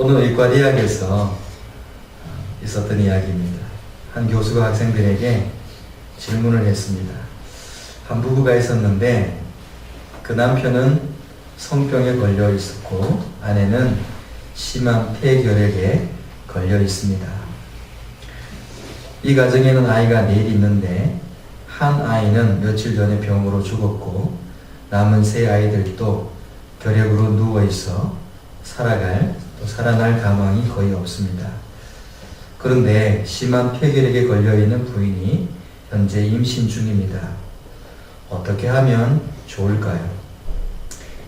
오늘 의과 대학에서 있었던 이야기입니다. 한 교수가 학생들에게 질문을 했습니다. 한 부부가 있었는데 그 남편은 성병에 걸려 있었고 아내는 심한 폐결핵에 걸려 있습니다. 이 가정에는 아이가 넷 있는데 한 아이는 며칠 전에 병으로 죽었고 남은 세 아이들도 결핵으로 누워 있어 살아갈 또 살아날 가망이 거의 없습니다. 그런데 심한 폐결핵에 걸려 있는 부인이 현재 임신 중입니다. 어떻게 하면 좋을까요?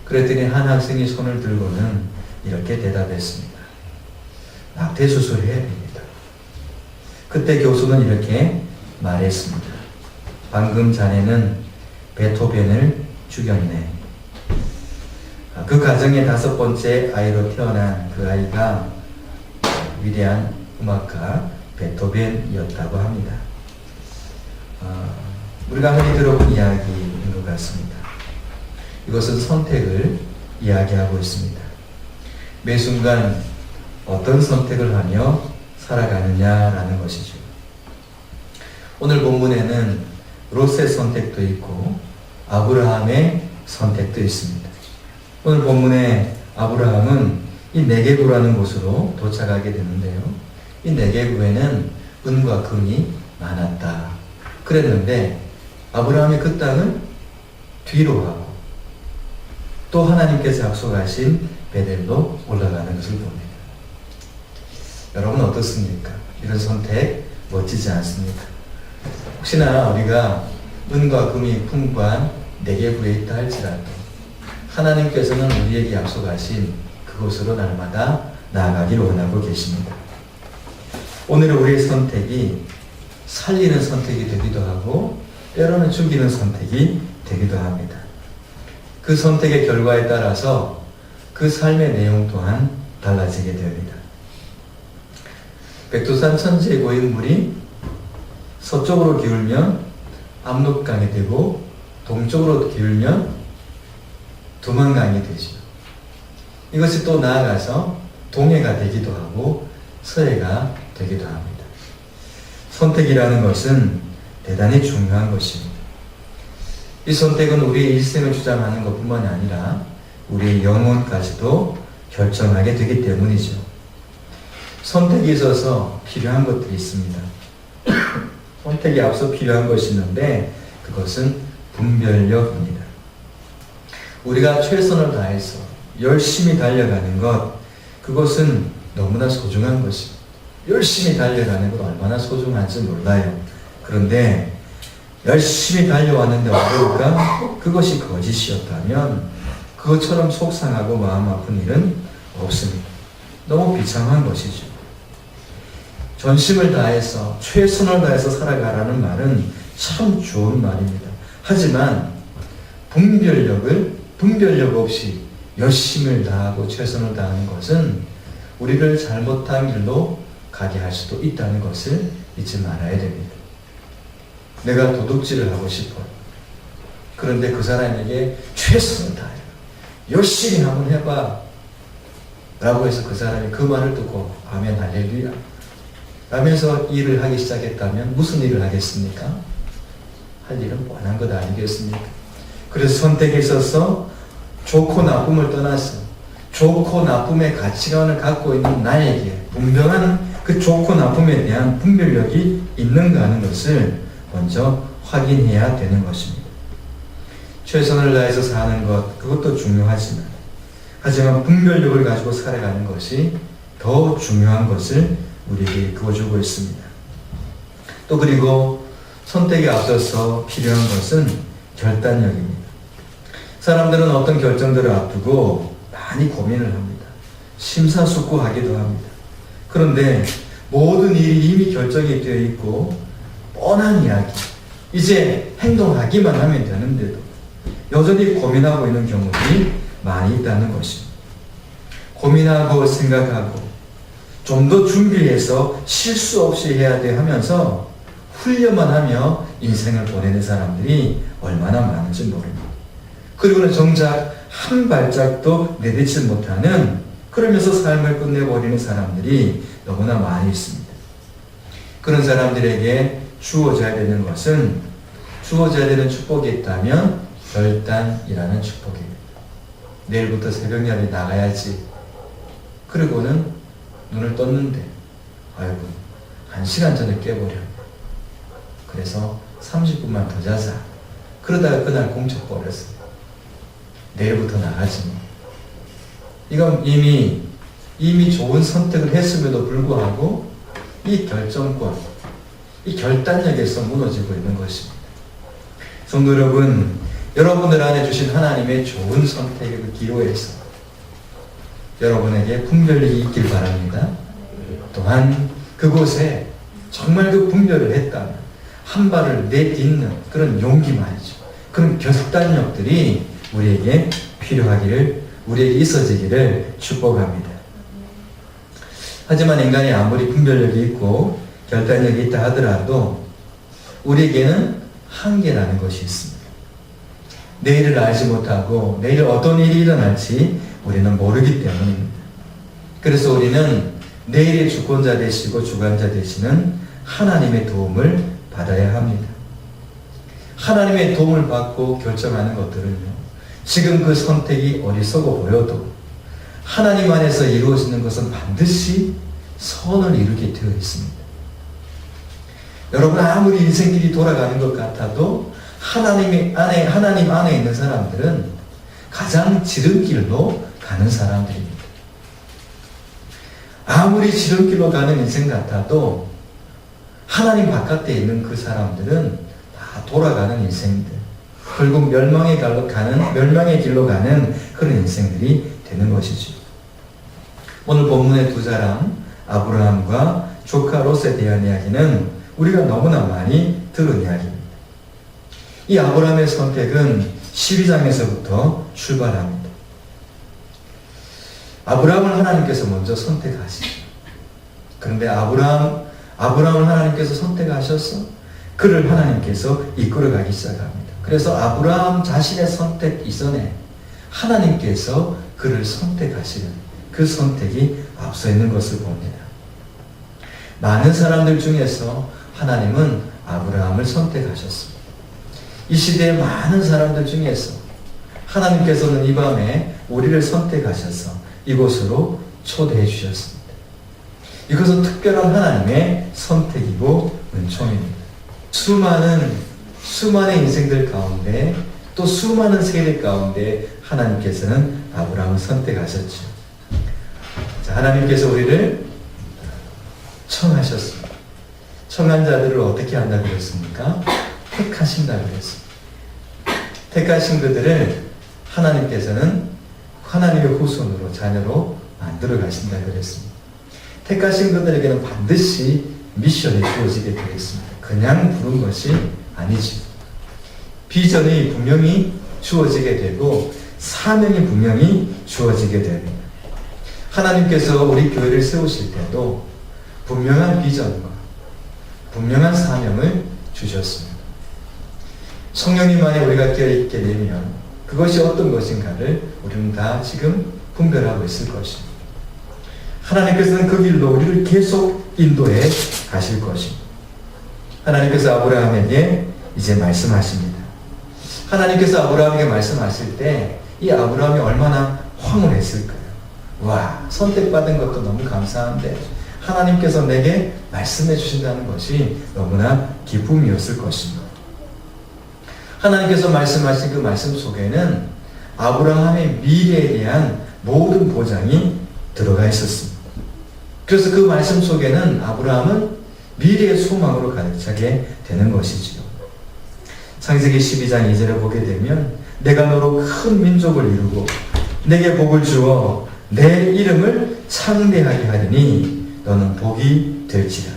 그랬더니 한 학생이 손을 들고는 이렇게 대답했습니다. 낙태 수술을 해야 됩니다. 그때 교수는 이렇게 말했습니다. 방금 자네는 베토벤을 죽였네. 아, 그 가정의 다섯 번째 아이로 태어난 그 아이가 위대한 음악가 베토벤이었다고 합니다. 아, 우리가 흔히 들어본 이야기인 것 같습니다. 이것은 선택을 이야기하고 있습니다. 매 순간 어떤 선택을 하며 살아가느냐라는 것이죠. 오늘 본문에는 롯의 선택도 있고 아브라함의 선택도 있습니다. 오늘 본문에 아브라함은 이 네게부라는 곳으로 도착하게 되는데요. 이 네게부에는 은과 금이 많았다. 그랬는데 아브라함이 그 땅을 뒤로 하고 또 하나님께서 약속하신 베델로 올라가는 것을 봅니다. 여러분 어떻습니까? 이런 선택 멋지지 않습니까? 혹시나 우리가 은과 금이 풍부한 네개부에 있다 할지라도 하나님께서는 우리에게 약속하신 그곳으로 날마다 나아가기를 원하고 계십니다. 오늘 우리의 선택이 살리는 선택이 되기도 하고 때로는 죽이는 선택이 되기도 합니다. 그 선택의 결과에 따라서 그 삶의 내용 또한 달라지게 됩니다. 백두산 천지의 고인물이 서쪽으로 기울면 압록강이 되고 동쪽으로 기울면 두만강이 되죠. 이것이 또 나아가서 동해가 되기도 하고 서해가 되기도 합니다. 선택이라는 것은 대단히 중요한 것입니다. 이 선택은 우리의 일생을 주장하는 것뿐만이 아니라 우리의 영혼까지도 결정하게 되기 때문이죠. 선택이 있어서 필요한 것들이 있습니다. 선택이 앞서 필요한 것이 있는데 그것은 분별력입니다. 우리가 최선을 다해서 열심히 달려가는 것 그것은 너무나 소중한 것입니다. 열심히 달려가는 것 얼마나 소중한지 몰라요. 그런데 열심히 달려왔는데 어떨까? 그것이 거짓이었다면 그것처럼 속상하고 마음 아픈 일은 없습니다. 너무 비참한 것이죠. 전심을 다해서 최선을 다해서 살아가라는 말은 참 좋은 말입니다. 하지만 분별력을 분별력 없이 열심을 다하고 최선을 다하는 것은 우리를 잘못한 길로 가게 할 수도 있다는 것을 잊지 말아야 됩니다. 내가 도둑질을 하고 싶어. 그런데 그 사람에게 최선을 다해. 열심히 한번 해봐. 라고 해서 그 사람이 그 말을 듣고 아멘 할렐루야. 라면서 일을 하기 시작했다면 무슨 일을 하겠습니까? 할 일은 뻔한 것 아니겠습니까? 그래서 선택에 있어서 좋고 나쁨을 떠나서 좋고 나쁨의 가치관을 갖고 있는 나에게 분명한 그 좋고 나쁨에 대한 분별력이 있는가 하는 것을 먼저 확인해야 되는 것입니다. 최선을 다해서 사는 것, 그것도 중요하지만, 하지만 분별력을 가지고 살아가는 것이 더 중요한 것을 우리에게 그어주고 있습니다. 또 그리고 선택에 앞서서 필요한 것은 결단력입니다. 사람들은 어떤 결정들을 앞두고 많이 고민을 합니다. 심사숙고하기도 합니다. 그런데 모든 일이 이미 결정이 되어 있고 뻔한 이야기. 이제 행동하기만 하면 되는데도 여전히 고민하고 있는 경우들이 많이 있다는 것입니다. 고민하고 생각하고 좀 더 준비해서 실수 없이 해야 돼 하면서 훈련만 하며 인생을 보내는 사람들이 얼마나 많은지 모릅니다. 그리고는 정작 한 발짝도 내딛지 못하는 그러면서 삶을 끝내버리는 사람들이 너무나 많이 있습니다. 그런 사람들에게 주어져야 되는 것은 주어져야 되는 축복이 있다면 결단이라는 축복입니다. 내일부터 새벽녘에 나가야지. 그리고는 눈을 떴는데 아이고 한 시간 전에 깨버려. 그래서 30분만 더 자자. 그러다가 그날 공쳐 버렸어요. 내일부터 나가지 뭐. 이건 이미 이미 좋은 선택을 했음에도 불구하고 이 결정권, 이 결단력에서 무너지고 있는 것입니다. 성도 여러분, 여러분들 안에 주신 하나님의 좋은 선택의 그 기로에서 여러분에게 분별력이 있길 바랍니다. 또한 그곳에 정말 그 분별을 했다면 한 발을 내딛는 그런 용기 말이죠. 그런 결단력들이 우리에게 필요하기를 우리에게 있어지기를 축복합니다. 하지만 인간이 아무리 분별력이 있고 결단력이 있다 하더라도 우리에게는 한계라는 것이 있습니다. 내일을 알지 못하고 내일 어떤 일이 일어날지 우리는 모르기 때문입니다. 그래서 우리는 내일의 주권자 되시고 주관자 되시는 하나님의 도움을 받아야 합니다. 하나님의 도움을 받고 결정하는 것들은요, 지금 그 선택이 어리석어 보여도 하나님 안에서 이루어지는 것은 반드시 선을 이루게 되어 있습니다. 여러분 아무리 인생길이 돌아가는 것 같아도 하나님 안에 하나님 안에 있는 사람들은 가장 지름길로 가는 사람들입니다. 아무리 지름길로 가는 인생 같아도 하나님 바깥에 있는 그 사람들은 다 돌아가는 인생들. 결국 멸망의 길로 가는 멸망의 길로 가는 그런 인생들이 되는 것이죠. 오늘 본문의 두 사람 아브라함과 조카 롯에 대한 이야기는 우리가 너무나 많이 들은 이야기입니다. 이 아브라함의 선택은 12장에서부터 출발합니다. 아브라함을 하나님께서 먼저 선택하시죠. 그런데 아브라함, 아브라함을 하나님께서 선택하셔서 그를 하나님께서 이끌어가기 시작합니다. 그래서 아브라함 자신의 선택 이전에 하나님께서 그를 선택하시는 그 선택이 앞서 있는 것을 봅니다. 많은 사람들 중에서 하나님은 아브라함을 선택하셨습니다. 이 시대의 많은 사람들 중에서 하나님께서는 이 밤에 우리를 선택하셔서 이곳으로 초대해 주셨습니다. 이것은 특별한 하나님의 선택이고 은총입니다. 수많은 수많은 인생들 가운데 또 수많은 세대 가운데 하나님께서는 아브라함을 선택하셨죠. 자, 하나님께서 우리를 청하셨습니다. 청한 자들을 어떻게 한다 그랬습니까? 택하신다 그랬습니다. 택하신 그들을 하나님께서는 하나님의 후손으로 자녀로 만들어 가신다 그랬습니다. 택하신 그들에게는 반드시 미션이 주어지게 되겠습니다. 그냥 부른 것이 아니지. 비전이 분명히 주어지게 되고 사명이 분명히 주어지게 됩니다. 하나님께서 우리 교회를 세우실 때도 분명한 비전과 분명한 사명을 주셨습니다. 성령님 안에 우리가 끼어있게 되면 그것이 어떤 것인가를 우리는 다 지금 분별하고 있을 것입니다. 하나님께서는 그 길로 우리를 계속 인도해 가실 것입니다. 하나님께서 아브라함에게 이제 말씀하십니다. 하나님께서 아브라함에게 말씀하실 때 이 아브라함이 얼마나 황홀했을까요? 와, 선택받은 것도 너무 감사한데 하나님께서 내게 말씀해 주신다는 것이 너무나 기쁨이었을 것입니다. 하나님께서 말씀하신 그 말씀 속에는 아브라함의 미래에 대한 모든 보장이 들어가 있었습니다. 그래서 그 말씀 속에는 아브라함은 미래의 소망으로 가득 차게 되는 것이지요. 창세기 12장 2절에 보게 되면 내가 너로 큰 민족을 이루고 내게 복을 주어 내 이름을 창대하게 하리니 너는 복이 될지라.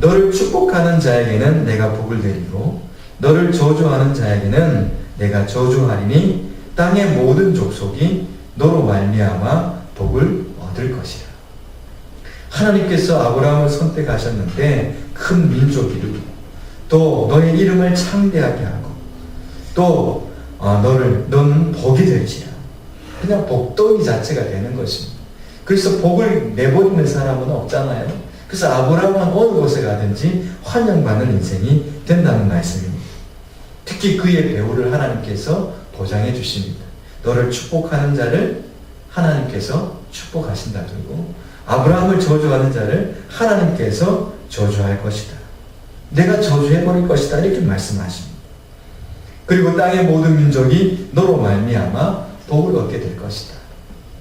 너를 축복하는 자에게는 내가 복을 드리고 너를 저주하는 자에게는 내가 저주하리니 땅의 모든 족속이 너로 말미암아 복을 얻을 것이라. 하나님께서 아브라함을 선택하셨는데 큰 민족이 이루고 또 너의 이름을 창대하게 하고 또 어, 너를 너는 복이 될지라. 그냥 복덩이 자체가 되는 것입니다. 그래서 복을 내버리는 사람은 없잖아요. 그래서 아브라함은 어느 곳에 가든지 환영받는 인생이 된다는 말씀입니다. 특히 그의 배우를 하나님께서 보장해 주십니다. 너를 축복하는 자를 하나님께서 축복하신다 그리고 아브라함을 저주하는 자를 하나님께서 저주할 것이다. 내가 저주해 버릴 것이다 이렇게 말씀하십니다. 그리고 땅의 모든 민족이 너로 말미암아 복을 얻게 될 것이다.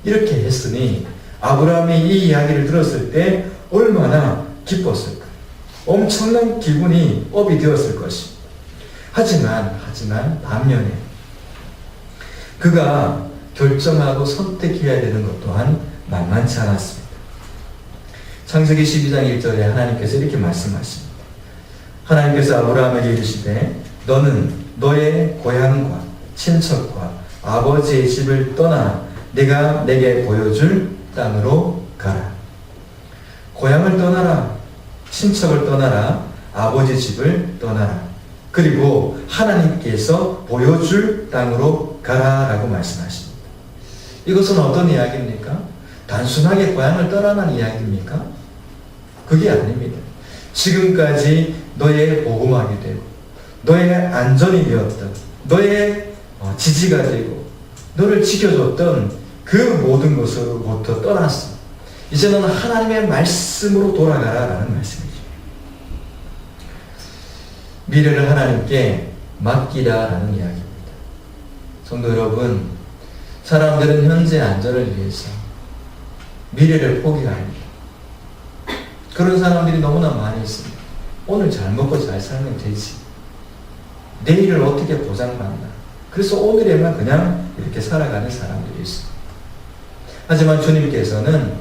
이렇게 했으니 아브라함이 이 이야기를 들었을 때 얼마나 기뻤을까? 엄청난 기분이 업이 되었을 것입니다. 하지만 하지만 반면에 그가 결정하고 선택해야 되는 것 또한 만만치 않았습니다. 창세기 12장 1절에 하나님께서 이렇게 말씀하십니다. 하나님께서 아브라함에게 이르시되 너는 너의 고향과 친척과 아버지의 집을 떠나 내가 내게 보여줄 땅으로 가라. 고향을 떠나라. 친척을 떠나라. 아버지 집을 떠나라. 그리고 하나님께서 보여줄 땅으로 가라라고 말씀하십니다. 이것은 어떤 이야기입니까? 단순하게 고향을 떠나는 이야기입니까? 그게 아닙니다. 지금까지 너의 보호막이 되고 너의 안전이 되었던 너의 어, 지지가 되고 너를 지켜줬던 그 모든 것으로부터 떠났어. 이제는 하나님의 말씀으로 돌아가라라는 말씀이죠. 미래를 하나님께 맡기라라는 이야기입니다. 성도 여러분, 사람들은 현재 안전을 위해서 미래를 포기합니다. 그런 사람들이 너무나 많이 있습니다. 오늘 잘 먹고 잘 살면 되지. 내일을 어떻게 보장받나. 그래서 오늘에만 그냥 이렇게 살아가는 사람들이 있습니다. 하지만 주님께서는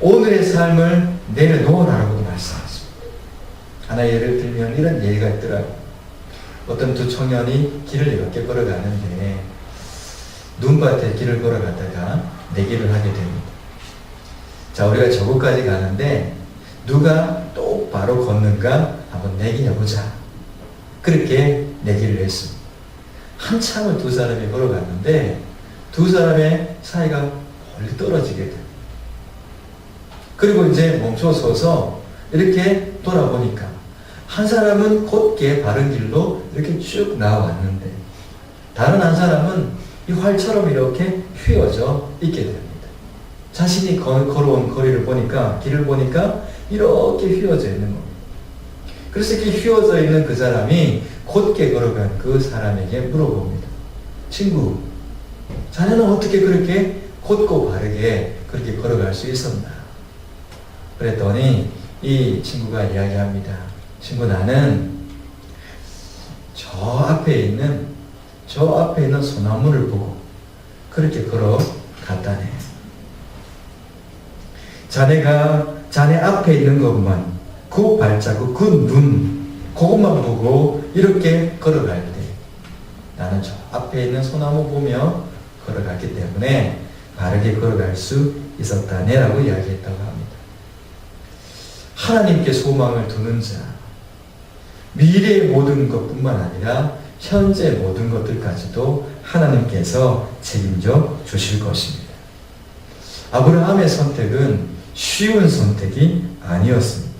오늘의 삶을 내려놓으라고 말씀하십니다. 하나 예를 들면 이런 예가 있더라고요. 어떤 두 청년이 길을 이렇게 걸어가는데 눈밭에 길을 걸어가다가 내기를 하게 됩니다. 자, 우리가 저곳까지 가는데 누가 똑바로 걷는가 한번 내기해보자. 그렇게 내기를 했습니다. 한참을 두 사람이 걸어갔는데 두 사람의 사이가 멀리 떨어지게 돼요. 그리고 이제 멈춰서서 이렇게 돌아보니까 한 사람은 곧게 바른 길로 이렇게 쭉 나왔는데 다른 한 사람은 이 활처럼 이렇게 휘어져 있게 됩니다. 자신이 걸, 걸어온 거리를 보니까 길을 보니까 이렇게 휘어져 있는 겁니다. 그래서 이렇게 휘어져 있는 그 사람이 곧게 걸어간 그 사람에게 물어봅니다. 친구, 자네는 어떻게 그렇게 곧고 바르게 그렇게 걸어갈 수 있었나? 그랬더니 이 친구가 이야기합니다. 친구 나는 저 앞에 있는 저 앞에 있는 소나무를 보고 그렇게 걸어 갔다네. 자네가 자네 앞에 있는 것만 그 발자국 그 눈 그것만 보고 이렇게 걸어갈 때 나는 저 앞에 있는 소나무 보며 걸어갔기 때문에 바르게 걸어갈 수 있었다네라고 이야기했다고 합니다. 하나님께 소망을 두는 자, 미래의 모든 것뿐만 아니라 현재 모든 것들까지도 하나님께서 책임져 주실 것입니다. 아브라함의 선택은 쉬운 선택이 아니었습니다.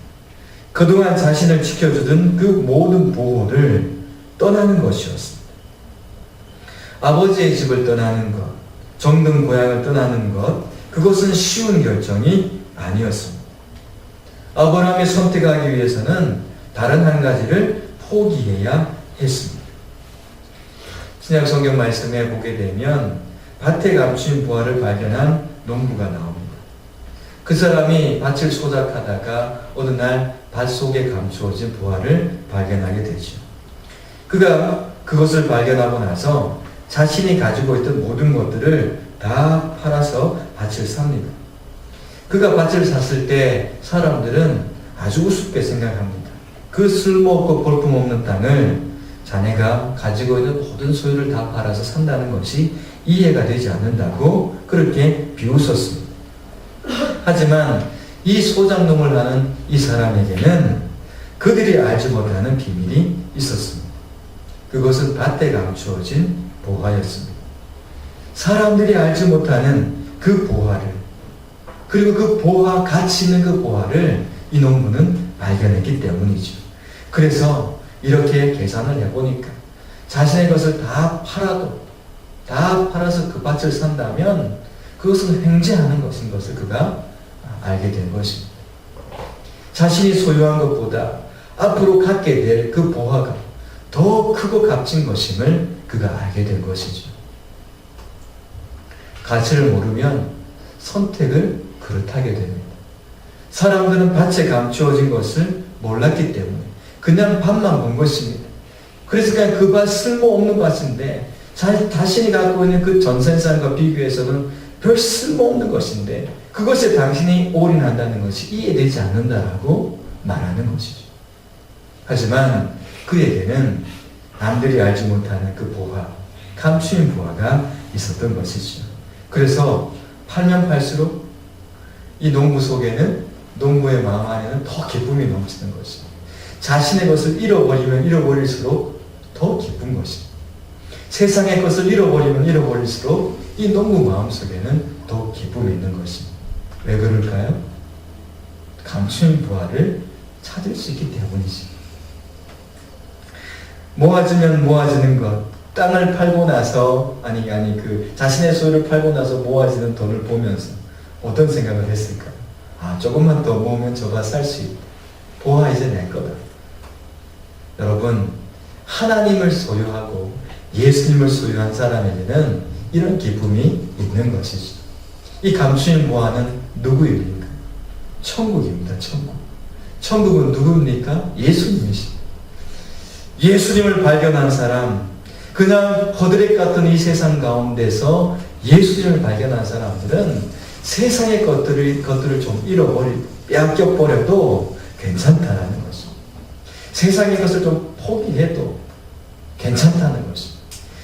그동안 자신을 지켜주던 그 모든 보호를 떠나는 것이었습니다. 아버지의 집을 떠나는 것, 정든 고향을 떠나는 것, 그것은 쉬운 결정이 아니었습니다. 아브라함이 선택하기 위해서는 다른 한 가지를 포기해야 했습니다. 신약 성경 말씀에 보게 되면 밭에 감춘 부활을 발견한 농부가 나옵니다. 그 사람이 밭을 소작하다가 어느 날 밭 속에 감추어진 부활을 발견하게 되죠. 그가 그것을 발견하고 나서 자신이 가지고 있던 모든 것들을 다 팔아서 밭을 삽니다. 그가 밭을 샀을 때 사람들은 아주 우습게 생각합니다. 그 쓸모없고 볼품없는 땅을 자네가 가지고 있는 모든 소유를 다 팔아서 산다는 것이 이해가 되지 않는다고 그렇게 비웃었습니다. 하지만 이 소장농을 하는 이 사람에게는 그들이 알지 못하는 비밀이 있었습니다. 그것은 밭에 감추어진 보화였습니다. 사람들이 알지 못하는 그 보화를 그리고 그 보화, 가치 있는 그 보화를 이 농부는 발견했기 때문이죠. 그래서 이렇게 계산을 해보니까 자신의 것을 다 팔아도, 다 팔아서 그 밭을 산다면 그것은 횡재하는 것인 것을 그가 알게 된 것입니다. 자신이 소유한 것보다 앞으로 갖게 될 그 보화가 더 크고 값진 것임을 그가 알게 된 것이죠. 가치를 모르면 선택을 그릇하게 됩니다. 사람들은 밭에 감추어진 것을 몰랐기 때문에 그냥 밭만 본 것입니다. 그래서 그냥 그 밭 쓸모없는 밭인데 자, 자신이 갖고 있는 그 전생산과 비교해서는 별 쓸모없는 것인데 그것에 당신이 올인한다는 것이 이해되지 않는다라고 말하는 것이죠. 하지만 그에게는 남들이 알지 못하는 그 보화, 감추인 보화가 있었던 것이죠. 그래서 팔면 팔수록 이 농부 속에는 농부의 마음 안에는 더 기쁨이 넘치는 것입니다. 자신의 것을 잃어버리면 잃어버릴수록 더 기쁜 것입니다. 세상의 것을 잃어버리면 잃어버릴수록 이 농부 마음 속에는 더 기쁨이 있는 것입니다. 왜 그럴까요? 감추인 부활을 찾을 수 있기 때문이지. 모아지면 모아지는 것, 땅을 팔고 나서 아니 아니 그 자신의 소유를 팔고 나서 모아지는 돈을 보면서 어떤 생각을 했을까? 아 조금만 더 모으면 저가 살 수 있다. 보아 이제 내 거다. 여러분 하나님을 소유하고 예수님을 소유한 사람에게는 이런 기쁨이 있는 것이죠. 이 감추인 보아는 누구 일입니까? 천국입니다. 천국. 천국은 누구입니까? 예수님이십니다. 예수님을 발견한 사람, 그냥 거드렛 같은 이 세상 가운데서 예수님을 발견한 사람들은 세상의 것들을, 것들을 좀 잃어버리, 빼앗겨버려도 괜찮다라는 것입니다. 세상의 것을 좀 포기해도 괜찮다는 것입니다.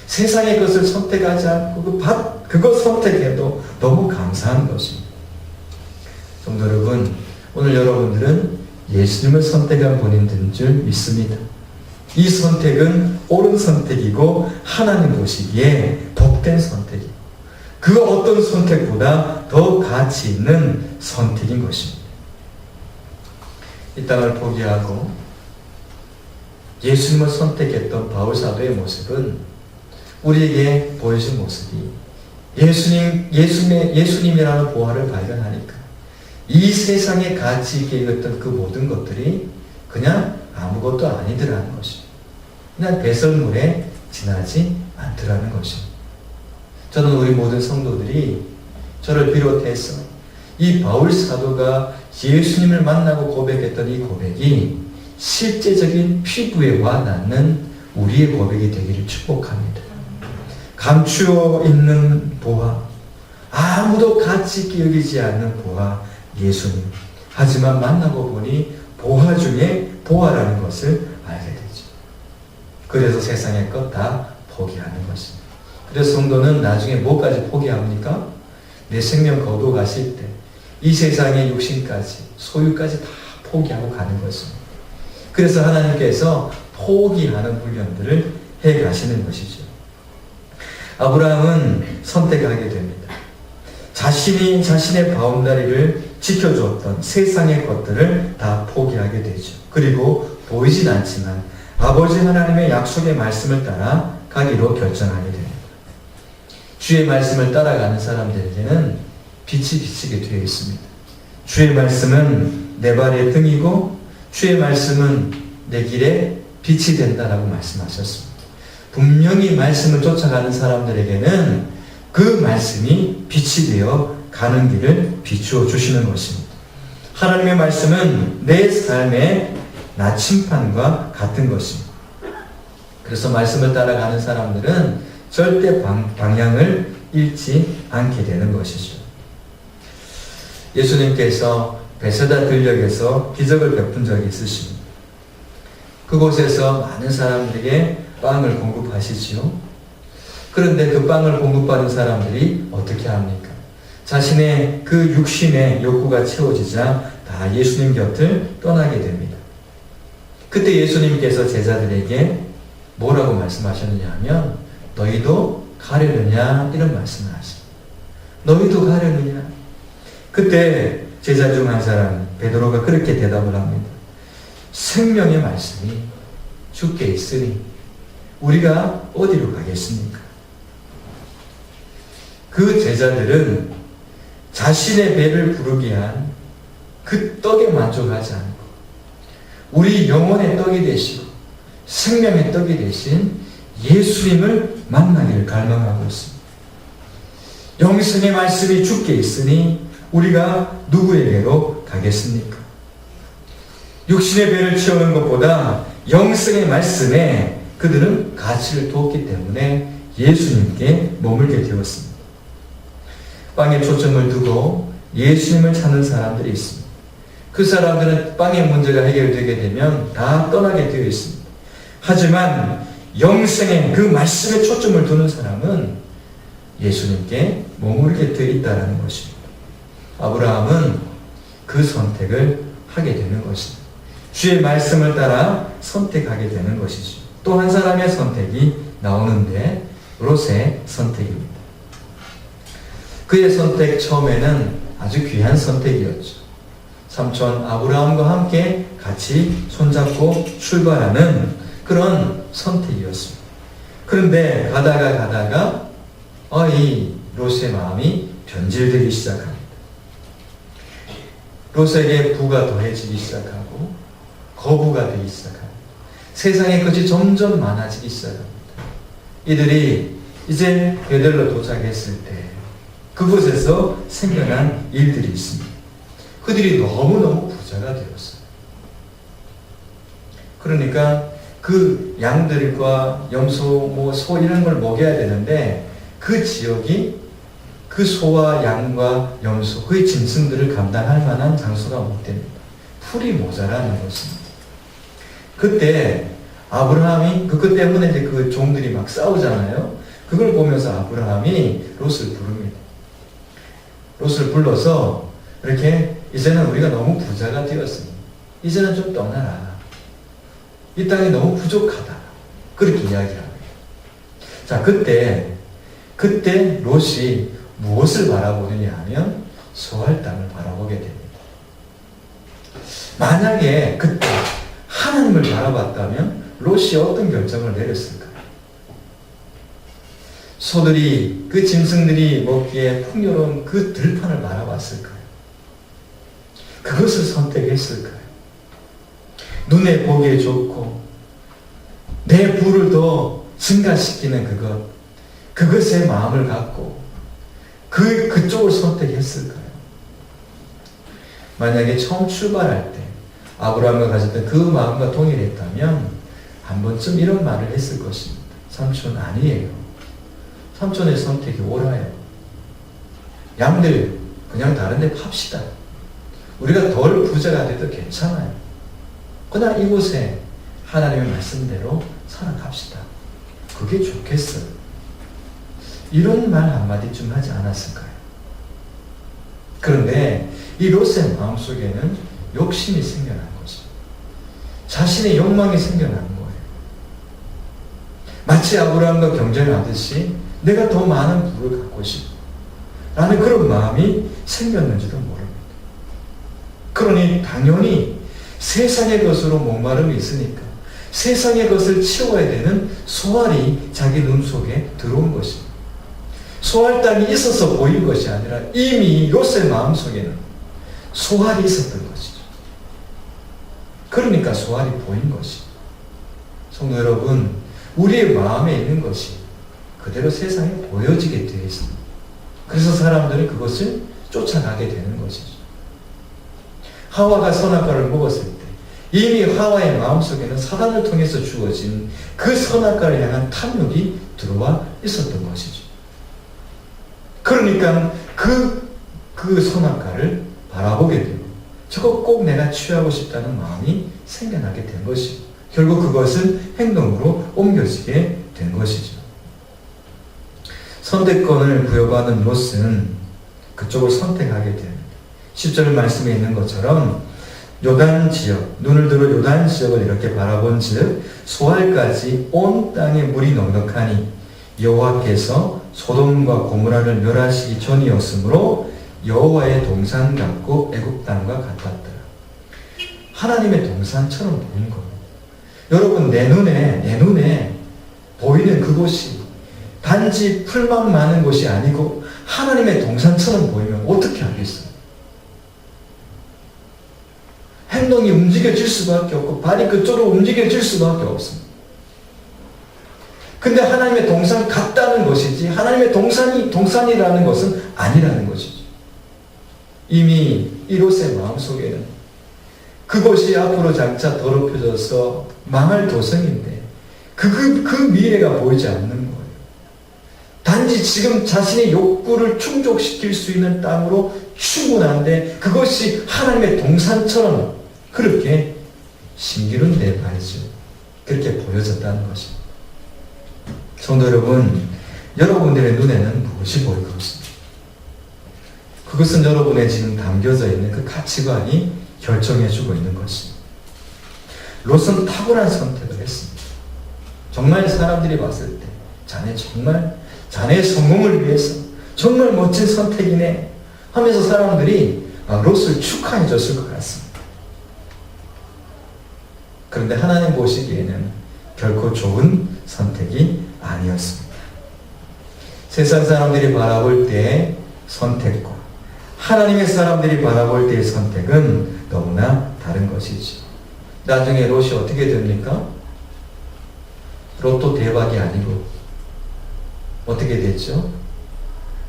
세상의 것을 선택하지 않고 그 밥, 그것 선택해도 너무 감사한 것입니다. 성도 여러분, 오늘 여러분들은 예수님을 선택한 본인들인 줄 믿습니다. 이 선택은 옳은 선택이고 하나님 보시기에 복된 선택이고 그 어떤 선택보다 더 가치 있는 선택인 것입니다. 이 땅을 포기하고 예수님을 선택했던 바울 사도의 모습은 우리에게 보여준 모습이 예수님, 예수님의, 예수님이라는 보화를 발견하니까 이 세상에 가치 있게 여겼던 그 모든 것들이 그냥 아무것도 아니더라는 것입니다. 그냥 배설물에 지나지 않더라는 것입니다. 저는 우리 모든 성도들이 저를 비롯해서 이 바울 사도가 예수님을 만나고 고백했던 이 고백이 실제적인 피부에 와닿는 우리의 고백이 되기를 축복합니다. 감추어 있는 보화, 아무도 가치 여기지 않는 보화, 예수님. 하지만 만나고 보니 보화 중에 보화라는 것을 알게 되죠. 그래서 세상의 것 다 포기하는 것입니다. 그래서 성도는 나중에 뭐까지 포기합니까? 내 생명 거두 가실 때 이 세상의 육신까지 소유까지 다 포기하고 가는 것입니다. 그래서 하나님께서 포기하는 훈련들을 해 가시는 것이죠. 아브라함은 선택하게 됩니다. 자신이 자신의 바운다리를 지켜주었던 세상의 것들을 다 포기하게 되죠. 그리고 보이진 않지만 아버지 하나님의 약속의 말씀을 따라 가기로 결정하게 됩니다. 주의 말씀을 따라가는 사람들에게는 빛이 비치게 되어 있습니다. 주의 말씀은 내 발의 등이고 주의 말씀은 내 길에 빛이 된다라고 말씀하셨습니다. 분명히 말씀을 쫓아가는 사람들에게는 그 말씀이 빛이 되어 가는 길을 비추어 주시는 것입니다. 하나님의 말씀은 내 삶의 나침판과 같은 것입니다. 그래서 말씀을 따라가는 사람들은 절대 방, 방향을 잃지 않게 되는 것이죠. 예수님께서 베세다 들녘에서 기적을 베푼 적이 있으십니다. 그곳에서 많은 사람들에게 빵을 공급하시지요. 그런데 그 빵을 공급받은 사람들이 어떻게 합니까? 자신의 그 육신의 욕구가 채워지자 다 예수님 곁을 떠나게 됩니다. 그때 예수님께서 제자들에게 뭐라고 말씀하셨느냐 하면 너희도 가려느냐 이런 말씀을 하십니다. 너희도 가려느냐? 그때 제자 중 한 사람 베드로가 그렇게 대답을 합니다. 생명의 말씀이 주께 있으니 우리가 어디로 가겠습니까? 그 제자들은 자신의 배를 부르게 한 그 떡에 만족하지 않고 우리 영혼의 떡이 되시고 생명의 떡이 되신 예수님을 만나기를 갈망하고 있습니다. 영생의 말씀이 주께 있으니 우리가 누구에게로 가겠습니까? 육신의 배를 채우는 것보다 영생의 말씀에 그들은 가치를 두었기 때문에 예수님께 머물게 되었습니다. 빵에 초점을 두고 예수님을 찾는 사람들이 있습니다. 그 사람들은 빵의 문제가 해결되게 되면 다 떠나게 되어 있습니다. 하지만 영생의 그 말씀에 초점을 두는 사람은 예수님께 머무르게 되어 있다는 것입니다. 아브라함은 그 선택을 하게 되는 것입니다. 주의 말씀을 따라 선택하게 되는 것이죠. 또 한 사람의 선택이 나오는데 롯의 선택입니다. 그의 선택 처음에는 아주 귀한 선택이었죠. 삼촌 아브라함과 함께 같이 손잡고 출발하는 그런 선택이었습니다. 그런데 가다가 가다가 어, 이 롯의 마음이 변질되기 시작합니다. 롯에게 부가 더해지기 시작하고 거부가 되기 시작합니다. 세상의 것이 점점 많아지기 시작합니다. 이들이 이제 베델로 도착했을 때 그곳에서 생겨난 일들이 있습니다. 그들이 너무너무 부자가 되었어요. 그러니까 그 양들과 염소, 뭐 소 이런 걸 먹여야 되는데 그 지역이 그 소와 양과 염소, 그의 짐승들을 감당할 만한 장소가 못 됩니다. 풀이 모자라는 것입니다. 그때 아브라함이 그것 때문에 이제 그 종들이 막 싸우잖아요. 그걸 보면서 아브라함이 롯을 부릅니다. 롯을 불러서 이렇게 이제는 우리가 너무 부자가 되었으니 이제는 좀 떠나라. 이 땅이 너무 부족하다. 그렇게 이야기합니다. 자, 그때 그때 롯이 무엇을 바라보느냐 하면 소할 땅을 바라보게 됩니다. 만약에 그때 하나님을 바라봤다면 롯이 어떤 결정을 내렸을까요? 소들이 그 짐승들이 먹기에 풍요로운 그 들판을 바라봤을까요? 그것을 선택했을까요? 눈에 보기에 좋고 내 부를 더 증가시키는 그것 그것에 마음을 갖고 그 그쪽을 선택했을까요? 만약에 처음 출발할 때 아브라함과 가졌던 그 마음과 동일했다면 한 번쯤 이런 말을 했을 것입니다. 삼촌 아니에요. 삼촌의 선택이 옳아요. 양들 그냥 다른 데 팝시다. 우리가 덜 부자가 돼도 괜찮아요. 그냥 이곳에 하나님의 말씀대로 살아갑시다. 그게 좋겠어요. 이런 말 한마디쯤 하지 않았을까요? 그런데 이 롯의 마음속에는 욕심이 생겨난 거죠. 자신의 욕망이 생겨난 거예요. 마치 아브라함과 경쟁하듯이 내가 더 많은 부를 갖고 싶어. 라는 그런 마음이 생겼는지도 모릅니다. 그러니 당연히 세상의 것으로 목마름이 있으니까 세상의 것을 치워야 되는 소알이 자기 눈 속에 들어온 것입니다. 소알 땅이 있어서 보인 것이 아니라 이미 롯의 마음 속에는 소알이 있었던 것이죠. 그러니까 소알이 보인 것이죠. 성도 여러분, 우리의 마음에 있는 것이 그대로 세상에 보여지게 되어 있습니다. 그래서 사람들은 그것을 쫓아가게 되는 것이죠. 하와가 선악과를 먹었을 때 이미 하와의 마음속에는 사단을 통해서 주어진 그 선악과를 향한 탐욕이 들어와 있었던 것이죠. 그러니까 그, 그 선악과를 바라보게 되고 저거 꼭 내가 취하고 싶다는 마음이 생겨나게 된 것이고 결국 그것은 행동으로 옮겨지게 된 것이죠. 선택권을 부여받은 롯은 그쪽을 선택하게 됩니다. 10절 말씀에 있는 것처럼 요단 지역, 눈을 들어 요단 지역을 이렇게 바라본 즉 소알까지 온 땅에 물이 넉넉하니 여호와께서 소돔과 고무라를 멸하시기 전이었으므로 여호와의 동산 같고 애굽 땅과 같았더라. 하나님의 동산처럼 보인 거예요. 여러분 내 눈에 내 눈에 보이는 그곳이 단지 풀만 많은 곳이 아니고 하나님의 동산처럼 보이면 어떻게 하겠어요? 행동이 움직여질 수밖에 없고 발이 그쪽으로 움직여질 수밖에 없습니다. 근데 하나님의 동산 같다는 것이지 하나님의 동산이 동산이라는 것은 아니라는 것이죠. 이미 이롯의 마음속에는 그곳이 앞으로 장차 더럽혀져서 망할 도성인데 그, 그, 그 미래가 보이지 않는. 단지 지금 자신의 욕구를 충족시킬 수 있는 땅으로 충분한데 그것이 하나님의 동산처럼 그렇게 신기룬데 말이죠. 그렇게 보여졌다는 것입니다. 성도 여러분, 여러분들의 눈에는 무엇이 보이고 있습니까? 그것은 여러분의 지금 담겨져 있는 그 가치관이 결정해주고 있는 것입니다. 롯은 탁월한 선택을 했습니다. 정말 사람들이 봤을 때 자네 정말 자네의 성공을 위해서 정말 멋진 선택이네 하면서 사람들이 아, 롯을 축하해 줬을 것 같습니다. 그런데 하나님 보시기에는 결코 좋은 선택이 아니었습니다. 세상 사람들이 바라볼 때의 선택과 하나님의 사람들이 바라볼 때의 선택은 너무나 다른 것이죠. 나중에 롯이 어떻게 됩니까? 롯도 대박이 아니고 어떻게 됐죠?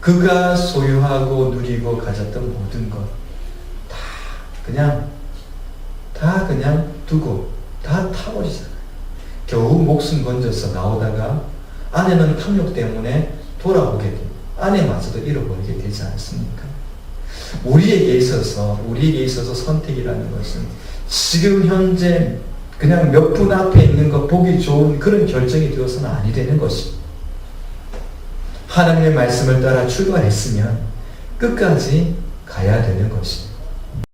그가 소유하고 누리고 가졌던 모든 것 다 그냥 다 그냥 두고 다 타버리잖아요. 겨우 목숨 건져서 나오다가 아내는 탐욕 때문에 돌아오게 됩니다. 아내마저도 잃어버리게 되지 않습니까? 우리에게 있어서 우리에게 있어서 선택이라는 것은 지금 현재 그냥 몇 분 앞에 있는 것 보기 좋은 그런 결정이 되어서는 아니 되는 것입니다. 하나님의 말씀을 따라 출발했으면 끝까지 가야 되는 것입니다.